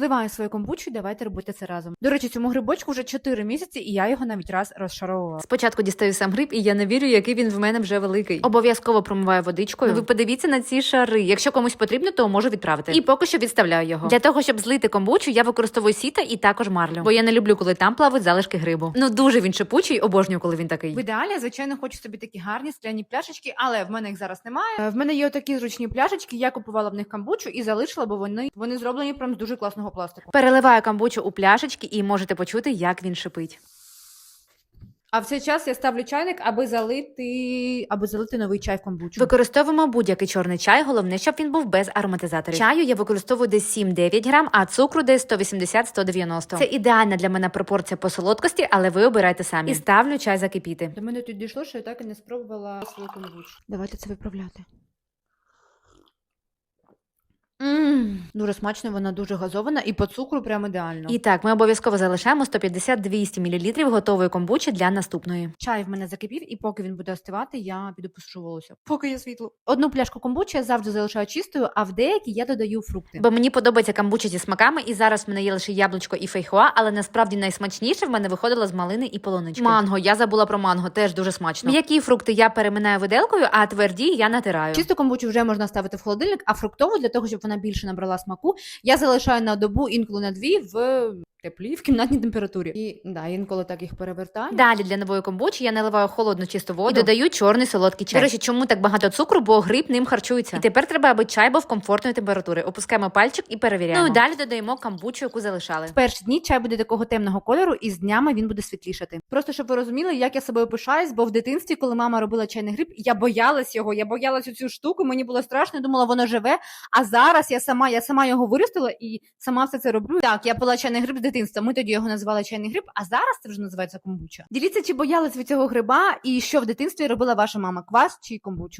Зливаю свою комбучу, і давайте робити це разом. До речі, цьому грибочку вже 4 місяці, і я його навіть раз розшаровувала. Спочатку дістаю сам гриб, і я не вірю, який він в мене вже великий. Обов'язково промиваю водичкою. Ви подивіться на ці шари. Якщо комусь потрібно, то можу відправити. І поки що відставляю його. Для того, щоб злити комбучу, я використовую сіта і також марлю. Бо я не люблю, коли там плавають залишки грибу. Ну дуже він шипучий, обожнюю, коли він такий. В ідеалі, звичайно, хочу собі такі гарні скляні пляшечки, але в мене їх зараз немає. Е, В мене є такі зручні пляшечки, я купувала в них камбучу і залишила, бо вони, вони зроблені прям з дуже класного пластику. Переливаю камбучу у пляшечки і можете почути, як він шипить. А в цей час я ставлю чайник, аби залити, аби залити новий чай в камбучу. Використовуємо будь-який чорний чай, головне, щоб він був без ароматизаторів. Чаю я використовую десь 7-9 грам, а цукру десь 180-190. Це ідеальна для мене пропорція по солодкості, але ви обирайте самі. І ставлю чай закипіти. До мене тут дійшло, що я так і не спробувала свою камбучу. Давайте це виправляти. Дуже смачно, вона дуже газована і по цукру прям ідеально. І так, ми обов'язково залишаємо 150-200 мл готової комбучі для наступної. Чай в мене закипів, і поки він буде остивати, я піду посушу волосся. Поки є світло. Одну пляшку комбучі я завжди залишаю чистою, а в деякі я додаю фрукти. Бо мені подобається камбуча зі смаками, і зараз в мене є лише яблучко і фейхоа, але насправді найсмачніше в мене виходило з малини і полунички. Манго, я забула про манго, теж дуже смачно. М'які фрукти я переминаю виделкою, а тверді я натираю. Чисту комбучу вже можна ставити в холодильник, а фруктову для того, щоб вона більше набрала смаку, я залишаю на добу, інколи на дві в теплі, в кімнатній температурі. І да, інколи так їх перевертаю. Далі для нової комбучі я наливаю холодну чисту воду і додаю чорний солодкий чай. До речі, чому так багато цукру? Бо гриб ним харчується. І тепер треба, аби чай був комфортної температури. Опускаємо пальчик і перевіряємо. Ну і далі додаємо камбучу, яку залишали. В перші дні чай буде такого темного кольору, і з днями він буде світлішати. Просто щоб ви розуміли, як я собою пишаюсь, бо в дитинстві, коли мама робила чайний гриб, я боялась його. Я боялась цю штуку. Мені було страшно, я думала, воно живе. А зараз я сама, я сама його виростила і сама все це роблю. Так, я пила чайний гриб дитинства. Ми тоді його називали чайний гриб, а зараз це вже називається комбуча. Діліться, чи боялись ви цього гриба, і що в дитинстві робила ваша мама? Квас чи комбучу?